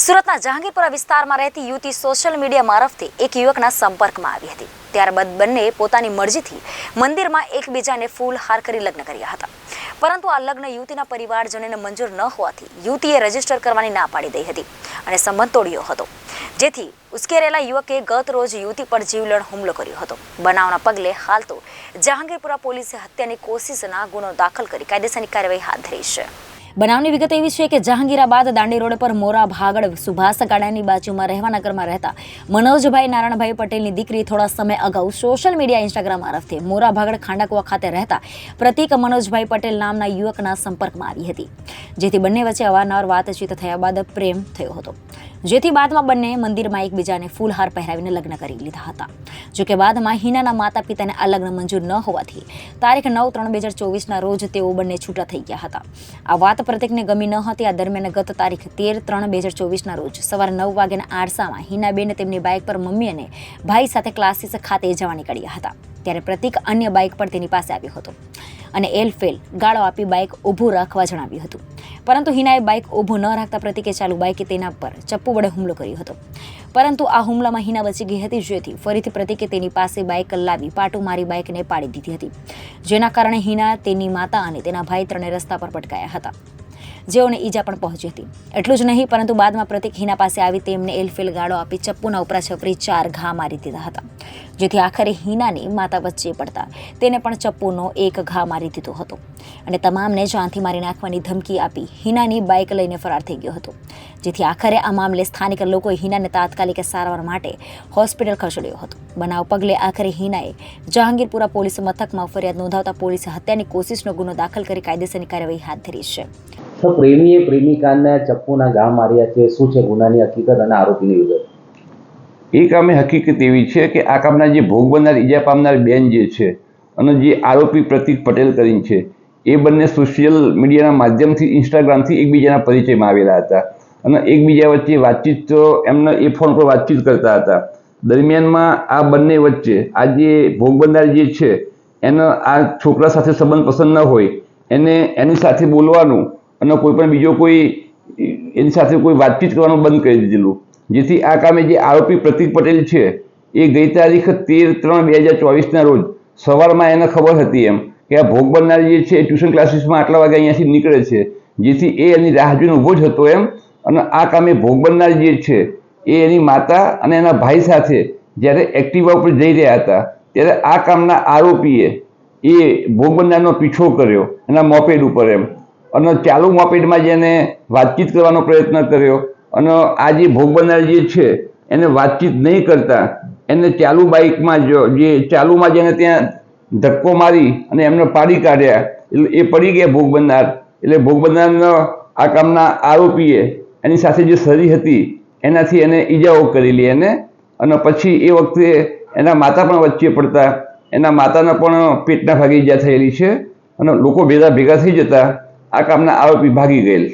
સુરતના જહાંગીરપુરા વિસ્તારમાં રહેતી યુવતી સોશિયલ મીડિયા મારફતે એક યુવકના સંપર્કમાં આવી હતી. ત્યારબાદ બંને પોતાની મરજીથી મંદિરમાં એકબીજાને ફૂલ હાર કરી લગ્ન કર્યા હતા. પરંતુ આ લગ્ન યુવતીના પરિવારજનોને મંજૂર ન હોવાથી યુવતીએ રજિસ્ટર કરવાની ના પાડી દઈ હતી અને સંબંધ તોડ્યો હતો. જેથી ઉશ્કેરેલા યુવકે ગત રોજ યુવતી પર જીવલેણ હુમલો કર્યો હતો. બનાવના પગલે હાલ તો જહાંગીરપુરા પોલીસે હત્યાની કોશિશના ગુનો દાખલ કરી કાયદેસરની કાર્યવાહી હાથ ધરી છે. બનાવની વિગત એવી છે કે જહાંગીરાબાદ દાંડી રોડ પર મોરા ભાગડ સુભાષ ગાડાની બાજુમાં રહેવાના ઘરમાં રહેતા મનોજભાઈ નારાયણભાઈ પટેલની દીકરી થોડા સમય અગાઉ સોશિયલ મીડિયા ઇન્સ્ટાગ્રામ મારફતે મોરા ભાગડ ખાંડાકુવા ખાતે રહેતા પ્રતિક મનોજભાઈ પટેલ નામના યુવકના સંપર્કમાં આવી હતી, જેથી બંને વચ્ચે અવારનવાર વાતચીત થયા બાદ પ્રેમ થયો હતો. જેથી બાદમાં બંને મંદિરમાં એકબીજાને ફૂલહાર પહેરાવીને લગ્ન કરી લીધા હતા. જોકે બાદમાં હિનાના માતા પિતાને આ લગ્ન મંજૂર ન હોવાથી તારીખ નવ ત્રણ બે હજાર ચોવીસના રોજ તેઓ બંને છૂટા થઈ ગયા હતા. આ વાત પ્રતિકને ગમી ન હતી. આ દરમિયાન ગત તારીખ તેર ત્રણ બે હજાર ચોવીસના રોજ સવારે નવ વાગ્યાના આરસામાં હિનાબેન તેમની બાઇક પર મમ્મી અને ભાઈ સાથે ક્લાસીસ ખાતે જવા નીકળ્યા હતા. ત્યારે પ્રતિક અન્ય બાઇક પર તેની પાસે આવ્યો હતો અને એલ ફેલ ગાળો આપી બાઇક ઊભું રાખવા જણાવ્યું હતું. પરંતુ હિનાએ બાઇક ઊભું ન રાખતા પ્રતિકે ચાલુ બાઇકે તેના પર ચપ્પુ વડે હુમલો કર્યો હતો. પરંતુ આ હુમલામાં હિના બચી ગઈ હતી જેથી ફરીથી પ્રતિકે તેની પાસે બાઇક લાવી પાટું મારી બાઇકને પાડી દીધી હતી, જેના કારણે હિના, તેની માતા અને તેના ભાઈ ત્રણે રસ્તા પર પટકાયા હતા. જેઓને ઈજા પણ પહોંચી હતી. એટલું જ નહીં, પરંતુ બાદમાં પ્રતિક હિના પાસે આવી તેમને એલફેલ ગાળો આપી ચપ્પુના ઉપરા છપરી ચાર ઘા મારી દીધા હતા, જેથી આખરે હિનાની માતા વચ્ચે પડતા તેને પણ ચપ્પુનો એક ઘા મારી દીધો હતો. અને તમામને જાનથી મારી નાખવાની ધમકી આપી હિનાની બાઇક લઈને ફરાર થઈ ગયો હતો, જેથી આખરે આ મામલે સ્થાનિક લોકોએ હિનાને તાત્કાલિક સારવાર માટે હોસ્પિટલ ખસેડ્યો હતો. બનાવ પગલે આખરે હિનાએ જહાંગીરપુરા પોલીસ મથકમાં ફરિયાદ નોંધાવતા પોલીસે હત્યાની કોશિશનો ગુનો દાખલ કરી કાયદેસરની કાર્યવાહી હાથ ધરી છે. તો પ્રેમીએ પ્રેમિકાને ચપ્પુના ઘા માર્યા છે, શું છે ગુનાની હકીકત અને આરોપીની વિગત? એ કામે હકીકત એવી છે કે આ કામના જે ભોગ બનનાર, ઈજા પામનાર બેન જે છે અને જે આરોપી પ્રતિક પટેલ કરીને છે, એ બંને સોશિયલ મીડિયાના માધ્યમથી ઇન્સ્ટાગ્રામથી એકબીજાના પરિચયમાં આવેલા હતા. અને એકબીજા વચ્ચે વાતચીત તો એમને એ ફોન પર વાતચીત કરતા હતા. દરમિયાનમાં આ બંને વચ્ચે આ જે ભોગ બનનાર જે છે, એનો આ છોકરા સાથે સંબંધ પસંદ ન હોય, એને એની સાથે બોલવાનું અને કોઈ પણ બીજો કોઈ એની સાથે કોઈ વાતચીત કરવાનું બંધ કરી દીધેલું. જેથી આ કામે જે આરોપી પ્રતિક પટેલ છે, એ ગઈ તારીખ તેર ત્રણ બે હજાર ચોવીસના રોજ સવારમાં એને ખબર હતી એમ કે આ ભોગ બનનાર જે છે એ ટ્યુશન ક્લાસીસમાં આટલા વાગે અહીંયાથી નીકળે છે. જેથી એ એની રાહ જોઈને ઊભો જ હતો એમ. અને આ કામે ભોગ બનનાર જે છે, એ એની માતા અને એના ભાઈ સાથે જ્યારે એક્ટિવા ઉપર જઈ રહ્યા હતા, ત્યારે આ કામના આરોપીએ એ ભોગ બનનારનો પીછો કર્યો એના મોપેડ ઉપર એમ. અને ચાલુ મોપેડમાં જેને વાતચીત કરવાનો પ્રયત્ન કર્યો. અને આ જે ભોગ બનનાર જે છે, એને વાતચીત નહીં કરતા, એને ચાલુ બાઇકમાં જો, જે ચાલુમાં જેને ત્યાં ધક્કો મારી અને એમને પાડી કાઢ્યા. એટલે એ પડી ગયા ભોગ બનનાર. એટલે ભોગ બનનારનો આ કામના આરોપીએ એની સાથે જે સરી હતી, એનાથી એને ઈજાઓ કરેલી એને. અને પછી એ વખતે એના માતા પણ વચ્ચે પડતા. એના માતાના પણ પેટના ભાગે ઈજા થયેલી છે. અને લોકો ભેગા ભેગા થઈ જતા. આ કામના આરોપી ભાગી ગયેલ.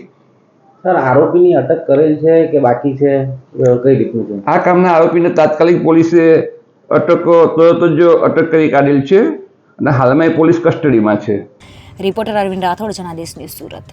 સર આરોપીની અટક કરેલ છે કે બાકી છે? કઈ રીતનું છે? આ કામના આરોપીને તાત્કાલિક પોલીસે અટક તરત જ અટક કરી કાઢેલ છે અને હાલમાં એ પોલીસ કસ્ટડીમાં છે. Reporter Arvind Rathod Janadesh news Surat.